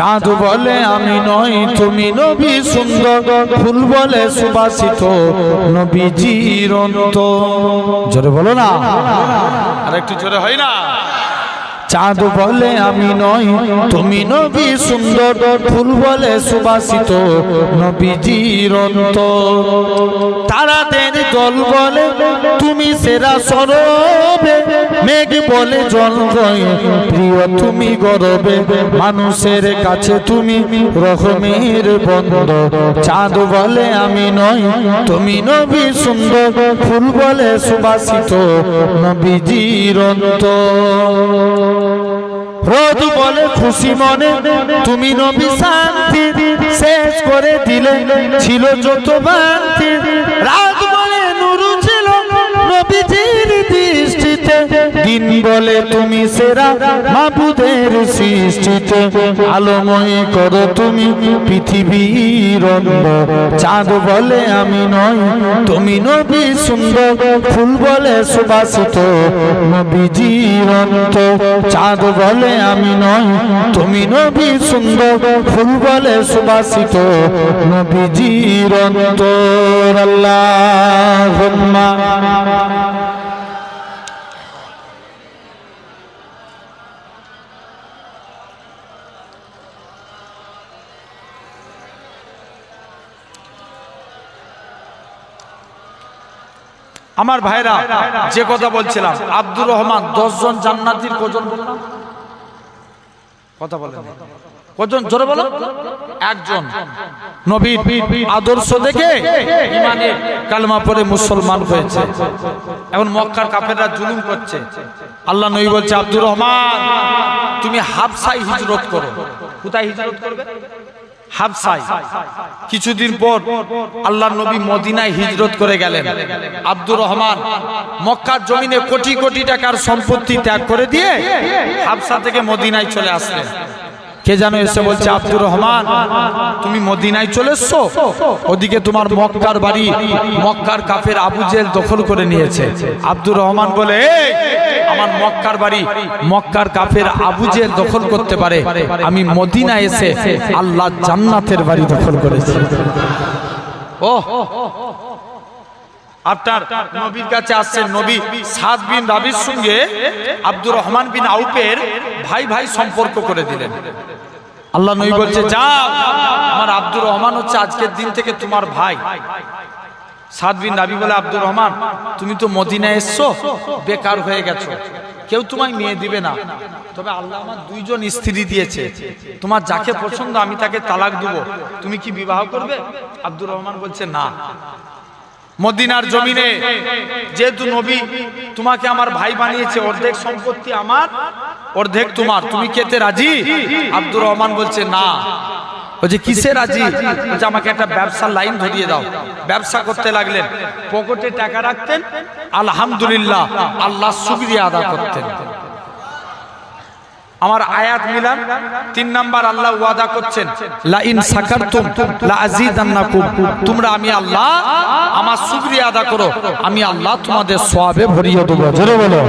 চাঁদ বলে আমি নই তুমি নবী সুন্দর। ফুল বলে সুবাসিত নবী চিরন্ত জোরে বলো না। আর একটু জোরে হয় না। চাঁদ বলে আমি নই তুমি নবী সুন্দর। ফুল বলে সুবাসিত নবী তারাদের দল বলে, তুমি সেরা সরবে। মেঘ বলে, জল প্রিয় তুমি গরবে। মানুষের কাছে তুমি রহমের বন্ধ। চাঁদ বলে, আমি নই, তুমি নবী সুন্দর। ফুল বলে, সুবাসিত নবী চিরন্ত রোদ বলে, খুশি মনে, তুমি নবী শান্তি শেষ করে দিলে। ছিল যত বান্তি, রাত দৃষ্টিতে দিন বলে তুমি সেরা, মাবুদের সৃষ্টিতে। আলোময় করো তুমি পৃথিবীর চাঁদ বলে আমি নই তুমি নবী সুন্দর। ফুল বলে সুবাসিত নবীজির অন্ত চাঁদ বলে আমি নই তুমি নবী সুন্দর। ফুল বলে সুবাসিত, নবীজির অন্তর। আল্লাহ আমার ভাইরা, যে কথা বলছিলাম, আব্দুর রহমান, দশজন জান্নাতির কজন কথা বলেন। কজন? জোরে বলো। একজন। নবী আদর্শ দেখে ইমানে কালমা পরে মুসলমান হয়েছে। এখন মক্কার কাফেররা জুলুম করছে। আল্লাহ নবী বলছে, আব্দুর রহমান, তুমি হাফসাই হিজরত করো। কোথায় হিজরত করবে? কিছুদিন পর আল্লাহ নবী মদিনায় হিজরত করে গেলেন। আব্দুর রহমান মক্কার জমিনে কোটি কোটি টাকার সম্পত্তি ত্যাগ করে দিয়ে হাফসা থেকে মদিনায় চলে আসলেন। কে জানো এসে বলছে আব্দুর রহমান তুমি মদিনায় চলে এসছো? ওদিকে তোমার মক্কার বাড়ি মক্কার কাফের আবু জেল দখল করে নিয়েছে। আব্দুর রহমান বলে "এই, আমার মক্কার বাড়ি, মক্কার কাফের আবু জেল দখল করতে পারে। আমি মদিনা এসে আল্লাহ জান্নাতের বাড়ি দখল করেছি। ও আপনার নবীর কাছে আসছেন নবী সাদ বিন রাবির সঙ্গে আব্দুর রহমান বিন আউপের ভাই ভাই সম্পর্ক করে দিলেন। আল্লাহ নবী বলছে, যাও, আমার আব্দুর রহমান হচ্ছে আজকের দিন থেকে তোমার ভাই। সাদ বিন রাবি বলে আব্দুর রহমান, তুমি তো মদিনায় এসছো, বেকার হয়ে গেছো। কেউ তোমায় মেয়ে দিবে না। তবে আল্লাহ আমার দুইজন স্ত্রী দিয়েছে। তোমার যাকে পছন্দ, আমি তাকে তালাক দেব। তুমি কি বিবাহ করবে? আব্দুর রহমান বলছে, না। মদিনার জমিনে যেহেতু নবী, তোমাকে আমার ভাই বানিয়েছে, অর্ধেক সম্পত্তি আমার, অর্ধেক তোমার। তুমি কেতে রাজি? আব্দুর রহমান বলছে, না। বলছে কিসে রাজি? বলছে আমাকে একটা ব্যবসার লাইন ধরিয়ে দাও। ব্যবসা করতে লাগলেন। পকেটে টাকা রাখতেন, আলহামদুলিল্লাহ, আল্লাহ শুক্রিয়া আদা করতেন। আমার আয়াত মিলান, তিন নাম্বার আল্লাহ ওয়াদা করছেন লা ইন সাকারতুম লা তোমরা আমি আল্লাহ, আমার শুকরিয়া আদা করো। আমি আল্লাহ তোমাদের সওয়াবে ভরিয়ে দেব। জোরে বলো।